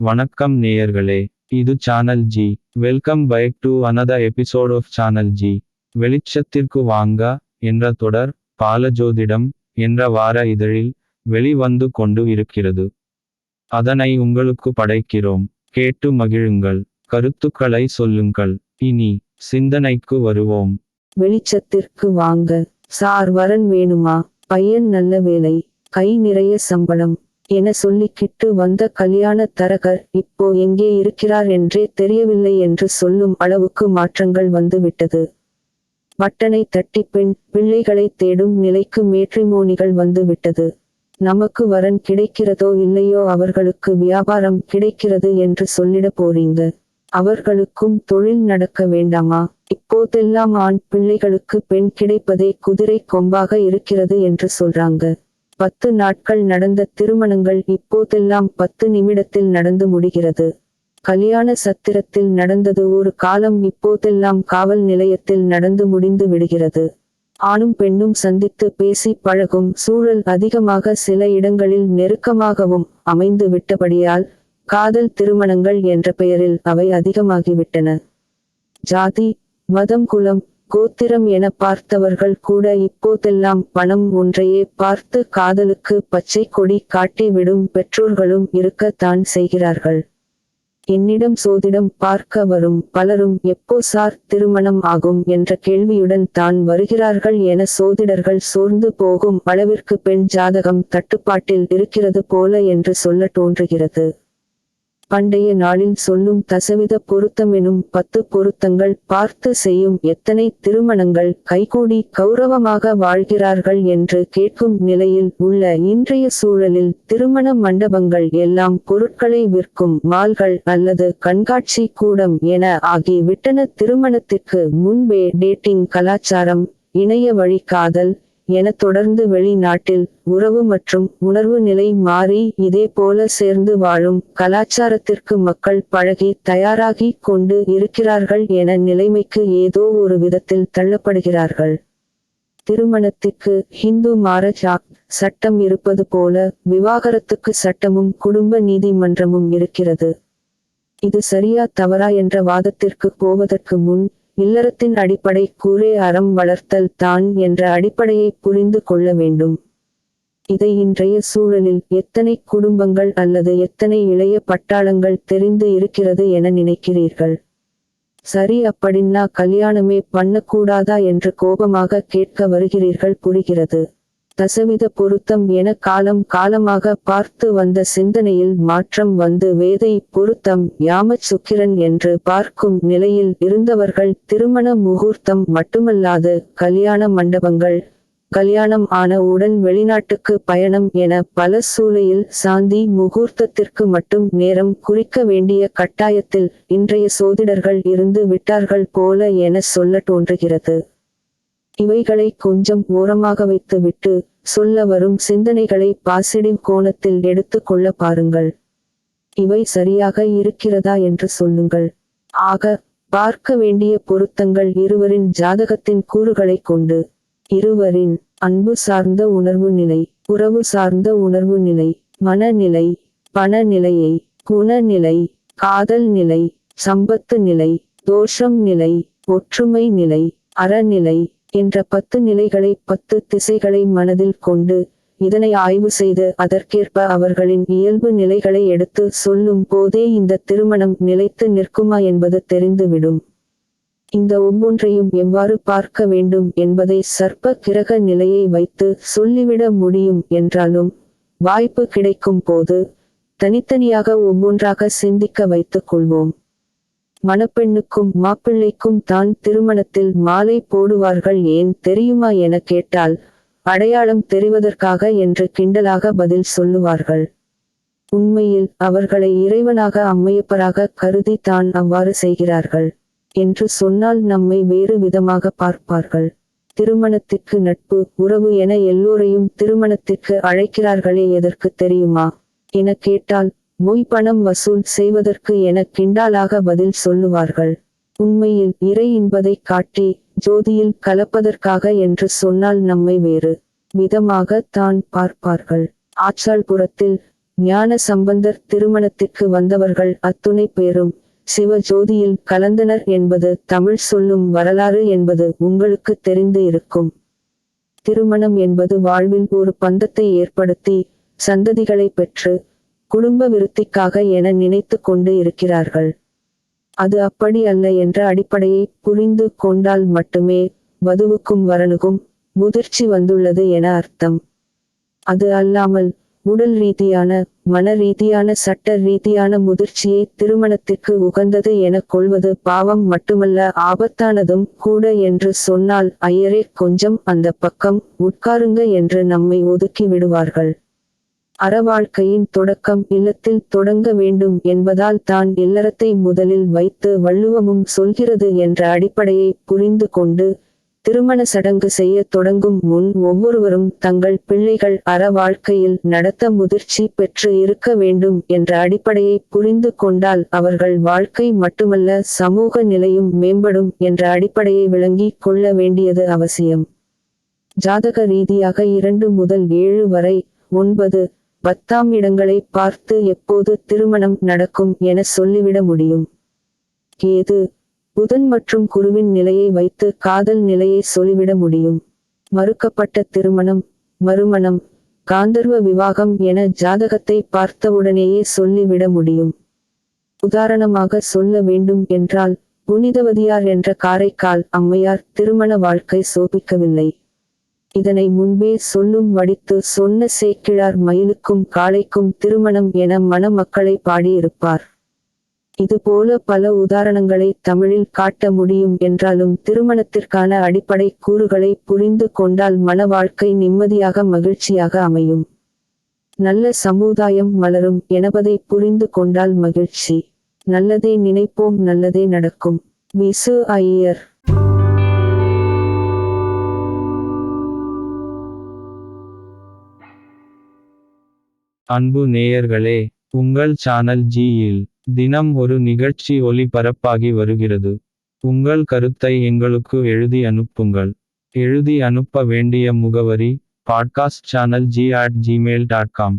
வணக்கம் நேயர்களே இது channel G welcome back to another episode of channel G வெளிச்சத்திற்கு வாங்க என்ற தொடர் பாலஜோதிடம் என்ற வார இதழில் வெளிவந்து கொண்டு இருக்கிறது. அதனை உங்களுக்கு படைக்கிறோம். கேட்டு மகிழுங்கள். கருத்துக்களை சொல்லுங்கள். இனி சிந்தனைக்கு வருவோம். வெளிச்சத்திற்கு வாங்க. சார் வரன் வேணுமா? பையன் நல்ல வேலை கை நிறைய சம்பளம். என சொல்லிக்கிட்டு வந்த கல்யாண தரகர் இப்போ எங்கே இருக்கிறார் என்றே தெரியவில்லை என்று சொல்லும் அளவுக்கு மாற்றங்கள் வந்துவிட்டது. பட்டனை தட்டி பெண் பிள்ளைகளை தேடும் நிலைக்கு மேட்ரிமோனிகள் வந்துவிட்டது. நமக்கு வரன் கிடைக்கிறதோ இல்லையோ அவர்களுக்கு வியாபாரம் கிடைக்கிறது என்று சொல்லிட போறீங்க. அவர்களுக்கும் தொழில் நடக்க வேண்டாமா? இப்போதெல்லாம் ஆண் பிள்ளைகளுக்கு பெண் கிடைப்பதே குதிரை கொம்பாக இருக்கிறது என்று சொல்றாங்க. பத்து நாட்கள் நடந்த திருமணங்கள் இப்போதெல்லாம் பத்து நிமிடத்தில் நடந்து முடிகிறது. கல்யாண சத்திரத்தில் நடந்தது ஒரு காலம் இப்போதெல்லாம் காவல் நிலையத்தில் நடந்து முடிந்து விடுகிறது. ஆணும் பெண்ணும் சந்தித்து பேசி பழகும் சூழல் அதிகமாக சில இடங்களில் நெருக்கமாகவும் அமைந்து விட்டபடியால் காதல் திருமணங்கள் என்ற பெயரில் அவை அதிகமாகிவிட்டன. ஜாதி மதம் குலம் கோத்திரம் என பார்த்தவர்கள் கூட இப்போதெல்லாம் பணம் ஒன்றையே பார்த்து காதலுக்கு பச்சை கொடி காட்டி விடும் பெற்றோர்களும் இருக்கத்தான் செய்கிறார்கள். என்னிடம் சோதிடம் பார்க்க வரும் பலரும் எப்போ சார் திருமணம் ஆகும் என்ற கேள்வியுடன் தான் வருகிறார்கள் என சோதிடர்கள் சோர்ந்து போகும் அளவிற்கு பெண் ஜாதகம் தட்டுப்பாட்டில் இருக்கிறது போல என்று சொல்ல தோன்றுகிறது. பண்டைய நாளில் சொல்லும் தசவித பொருத்தமெனும் பத்து பொருத்தங்கள் பார்த்து செய்யும் எத்தனை திருமணங்கள் கைகூடி கௌரவமாக வாழ்கிறார்கள் என்று கேட்கும் நிலையில் உள்ள இன்றைய சூழலில் திருமண மண்டபங்கள் எல்லாம் பொருட்களை விற்கும் மால்கள் அல்லது கண்காட்சி கூடம் என ஆகி விட்டன திருமணத்திற்கு முன்பே டேட்டிங் கலாச்சாரம் இணைய வழி காதல் என தொடர்ந்து வெளிநாட்டில் உறவு மற்றும் உணர்வு நிலை மாறி இதே போல சேர்ந்து வாழும் கலாச்சாரத்திற்கு மக்கள் பழகி தயாராகி கொண்டு இருக்கிறார்கள் என நிலைமைக்கு ஏதோ ஒரு விதத்தில் தள்ளப்படுகிறார்கள். திருமணத்திற்கு ஹிந்து மாரஜ் ஆக்ட் சட்டம் இருப்பது போல விவாகரத்துக்கு சட்டமும் குடும்ப நீதிமன்றமும் இருக்கிறது. இது சரியா தவறா என்ற வாதத்திற்கு போவதற்கு முன் இல்லறத்தின் அடிப்படை கூரே அறம் வளர்த்தல் தான் என்ற அடிப்படையை புரிந்து கொள்ள வேண்டும். இதை இன்றைய சூழலில் எத்தனை குடும்பங்கள் அல்லது எத்தனை இளைய பட்டாளங்கள் தெரிந்து இருக்கிறது என நினைக்கிறீர்கள்? சரி அப்படின்னா கல்யாணமே பண்ணக்கூடாதா என்று கோபமாக கேட்க வருகிறீர்கள் புரிகிறது. தசவித பொருத்தம் என காலம் காலமாக பார்த்து வந்த சிந்தனையில் மாற்றம் வந்து வேதை பொருத்தம் யாமச் சுக்கிரன் என்று பார்க்கும் நிலையில் இருந்தவர்கள் திருமண முகூர்த்தம் மட்டுமல்லாது கல்யாண மண்டபங்கள் கல்யாணம் ஆன உடன் வெளிநாட்டுக்கு பயணம் என பல சூழலில் சாந்தி முகூர்த்தத்திற்கு மட்டும் நேரம் குறிக்க வேண்டிய கட்டாயத்தில் இன்றைய சோதிடர்கள் இருந்து விட்டார்கள் போல என சொல்ல தோன்றுகிறது. இவைகளை கொஞ்சம் ஓரமாக வைத்துவிட்டு சொல்ல வரும் சிந்தனைகளை பாசிடிவ் கோணத்தில் எடுத்து கொள்ள பாருங்கள். இவை சரியாக இருக்கிறதா என்று சொல்லுங்கள். ஆக பார்க்க வேண்டிய பொருத்தங்கள் இருவரின் ஜாதகத்தின் கூறுகளை கொண்டு இருவரின் அன்பு சார்ந்த உணர்வு நிலை உறவு சார்ந்த உணர்வு நிலை மனநிலை பண நிலையை குணநிலை காதல் நிலை சம்பத்து நிலை தோஷம் நிலை ஒற்றுமை நிலை அறநிலை என்ற பத்து நிலைகளை பத்து திசைகளை மனதில் கொண்டு இதனை ஆய்வு செய்து அதற்கேற்ப அவர்களின் இயல்பு நிலைகளை எடுத்து சொல்லும் போதே இந்த திருமணம் நிலைத்து நிற்குமா என்பது தெரிந்துவிடும். இந்த ஒவ்வொன்றையும் எவ்வாறு பார்க்க வேண்டும் என்பதை சர்ப்ப கிரக நிலையை வைத்து சொல்லிவிட முடியும் என்றாலும் வாய்ப்பு கிடைக்கும் போது தனித்தனியாக ஒவ்வொன்றாக சிந்திக்க வைத்துக் கொள்வோம். மணப்பெண்ணுக்கும் மாப்பிள்ளைக்கும் தான் திருமணத்தில் மாலை போடுவார்கள் ஏன் தெரியுமா என கேட்டால் அடையாளம் தெரிவதற்காக என்று கிண்டலாக பதில் சொல்லுவார்கள். உண்மையில் அவர்களை இறைவனாக அம்மையப்பராக கருதி தான் அவ்வாறு செய்கிறார்கள் என்று சொன்னால் நம்மை வேறு விதமாக பார்ப்பார்கள். திருமணத்திற்கு நட்பு உறவு என எல்லோரையும் திருமணத்திற்கு அழைக்கிறார்களே எதற்கு தெரியுமா? என கேட்டால் மொய் பணம் வசூல் செய்வதற்கு என கிண்டாலாக பதில் சொல்லுவார்கள். உண்மையில் இறை என்பதை காட்டி ஜோதியில் கலப்பதற்காக என்று சொன்னால் நம்மை வேறு விதமாக தான் பார்ப்பார்கள். ஆச்சாள்புரத்தில் ஞான சம்பந்தர் திருமணத்திற்கு வந்தவர்கள் அத்துணை பேரும் சிவ ஜோதியில் கலந்தனர் என்பது தமிழ் சொல்லும் வரலாறு என்பது உங்களுக்கு தெரிந்து இருக்கும். திருமணம் என்பது வாழ்வில் ஒரு பந்தத்தை ஏற்படுத்தி சந்ததிகளை பெற்று குடும்ப விருத்திக்காக என நினைத்து கொண்டு இருக்கிறார்கள். அது அப்படி அல்ல என்ற அடிப்படையை புரிந்து கொண்டால் மட்டுமே வதுவுக்கும் வரனுக்கும் முதிர்ச்சி வந்துள்ளது என அர்த்தம். அது அல்லாமல் உடல் ரீதியான மன ரீதியான சட்ட ரீதியான முதிர்ச்சியை திருமணத்திற்கு உகந்தது என கொள்வது பாவம் மட்டுமல்ல ஆபத்தானதும் கூட என்று சொன்னால் ஐயரே கொஞ்சம் அந்த பக்கம் உட்காருங்க என்று நம்மை ஒதுக்கி விடுவார்கள். அறவாழ்க்கையின் தொடக்கம் இல்லத்தில் தொடங்க வேண்டும் என்பதால் தான் இல்லறத்தை முதலில் வைத்து வள்ளுவமும் சொல்கிறது என்ற அடிப்படையை புரிந்து கொண்டு திருமண சடங்கு செய்ய தொடங்கும் முன் ஒவ்வொருவரும் தங்கள் பிள்ளைகள் அற வாழ்க்கையில் நடத்த முதிர்ச்சி பெற்று இருக்க வேண்டும் என்ற அடிப்படையை புரிந்து கொண்டால் அவர்கள் வாழ்க்கை மட்டுமல்ல சமூக நிலையும் மேம்படும் என்ற அடிப்படையை விளங்கிக் கொள்ள வேண்டியது அவசியம். ஜாதக ரீதியாக இரண்டு முதல் ஏழு வரை ஒன்பது பத்தாம் இடங்களை பார்த்து எப்போது திருமணம் நடக்கும் என சொல்லிவிட முடியும். கேது புதன் மற்றும் குருவின் நிலையை வைத்து காதல் நிலையை சொல்லிவிட முடியும். மறுக்கப்பட்ட திருமணம் மறுமணம் காந்தர்வ விவாகம் என ஜாதகத்தை பார்த்தவுடனேயே சொல்லிவிட முடியும். உதாரணமாக சொல்ல வேண்டும் என்றால் புனிதவதியார் என்ற காரைக்கால் அம்மையார் திருமண வாழ்க்கை சோபிக்கவில்லை. இதனை முன்பே சொல்லும் வடித்து சொன்ன சேக்கிழார் மயிலுக்கும் காளைக்கும் திருமணம் என மணமக்களை பாடியிருப்பார். இதுபோல பல உதாரணங்களை தமிழில் காட்ட முடியும் என்றாலும் திருமணத்திற்கான அடிப்படை கூறுகளை புரிந்து கொண்டால் மன வாழ்க்கை நிம்மதியாக மகிழ்ச்சியாக அமையும். நல்ல சமுதாயம் மலரும் எனபதை புரிந்து கொண்டால் மகிழ்ச்சி. நல்லதே நினைப்போம் நல்லதே நடக்கும். விசு ஐயர். அன்பு நேயர்களே உங்கள் சேனல் ஜியில் தினம் ஒரு நிகழ்ச்சி ஒளிபரப்பாகி வருகிறது. உங்கள் கருத்தை எங்களுக்கு எழுதி அனுப்புங்கள். எழுதி அனுப்ப வேண்டிய முகவரி podcast channel G at Gmail dot com